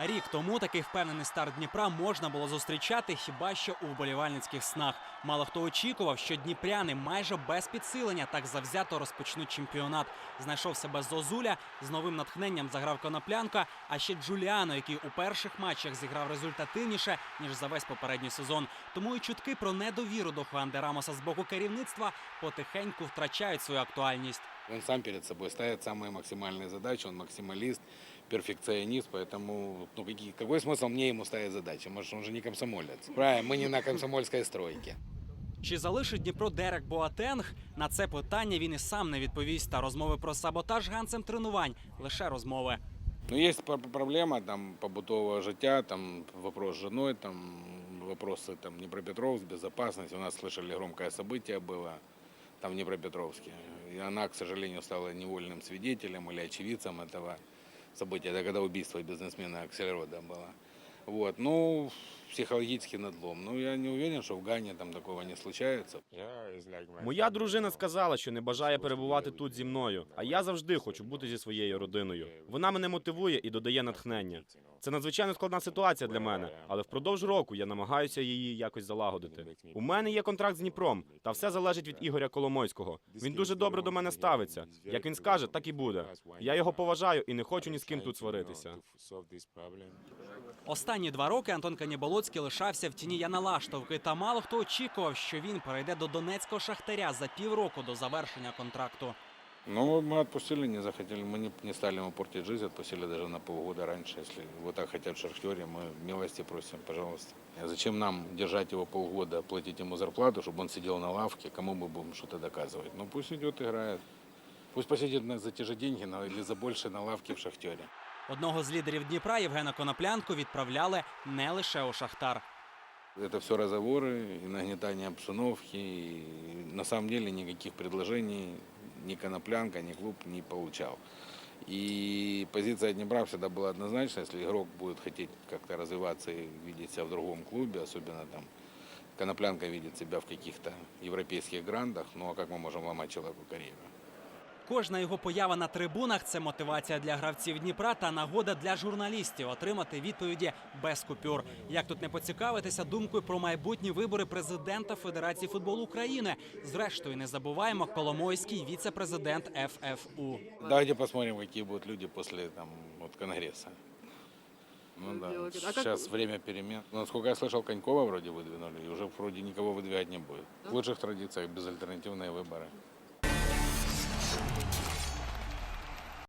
Рік тому такий впевнений старт Дніпра можна було зустрічати хіба що у вболівальницьких снах. Мало хто очікував, що дніпряни майже без підсилення так завзято розпочнуть чемпіонат. Знайшов себе Зозуля з новим натхненням заграв коноплянка. А ще Джуліано, який у перших матчах зіграв результативніше ніж за весь попередній сезон. Тому і чутки про недовіру до Хуанде Рамоса з боку керівництва потихеньку втрачають свою актуальність. Он сам перед собой ставит самые максимальные задачи, он максималист, перфекционист, поэтому ну, какие- какой смысл мне ему ставить задачи? Может, он же не комсомолец. Правильно, мы не на комсомольской стройке. Чи залишить Дніпро Дерек Боатенг? На це питання він і сам не відповість. Та розмови про саботаж ганцем тренувань лише розмови. Но есть пр- проблема там побутового життя, там вопрос с женой, там вопросы там Днепропетровск, безопасность. У нас слышали громкое событие было там в Днепропетровске. И она, к сожалению, стала невольным свидетелем или очевидцем этого события. Это когда убийство бизнесмена Аксельрода было. Вот, ну, психологический надлом. Ну, я не уверен, что в Гане там такого не случается. Моя дружина сказала, що не бажає перебувати тут зі мною, а я завжди хочу бути зі своєю родиною. Вона мене мотивує і додає натхнення. Це надзвичайно складна ситуація для мене, але впродовж року я намагаюся її якось залагодити. У мене є контракт з Дніпром, та все залежить від Ігоря Коломойського. Він дуже добре до мене ставиться. Як він скаже, так і буде. Я його поважаю і не хочу ні з ким тут сваритися. Останні два роки Антон Каніболоцький лишався в тіні Яна Лаштовки. Та мало хто очікував, що він перейде до донецького шахтаря за півроку до завершення контракту. Ну, мы отпустили, не захотели, мы не, не стали ему портить жизнь, отпустили даже на полгода раньше. Если вот так хотят в Шахтере, мы милости просим, пожалуйста. А Зачем нам держать его полгода, платить ему зарплату, чтобы он сидел на лавке, кому мы будем что-то доказывать? Ну, пусть идет, играет. Пусть посидит на, за те же деньги на, или за больше на лавке в Шахтере. Одного з лідерів Дніпра Євгена Коноплянку відправляли не лише у Шахтар. Это все разговоры и нагнетание обстановки. И на самом деле никаких предложений ни Коноплянка, ни клуб не получал. И позиция Днепра всегда была однозначна. Если игрок будет хотеть как-то развиваться и видеть себя в другом клубе, особенно там Коноплянка видит себя в каких-то европейских грандах, ну а как мы можем ломать человеку карьеру? Кожна його поява на трибунах це мотивація для гравців Дніпра та нагода для журналістів отримати відповіді без купюр. Як тут не поцікавитися думкою про майбутні вибори президента Федерації футболу України? Зрештою, не забуваємо Коломойський віце-президент ФФУ. Давайте посмотрим, какие будут люди после там, вот, Конгресса. Ну да, делаете? А как- сейчас время перемен. Ну, Насколько я слышал, Конькова вроде выдвинули, и уже вроде никого выдвигать не будет. В лучших традициях безальтернативные выборы.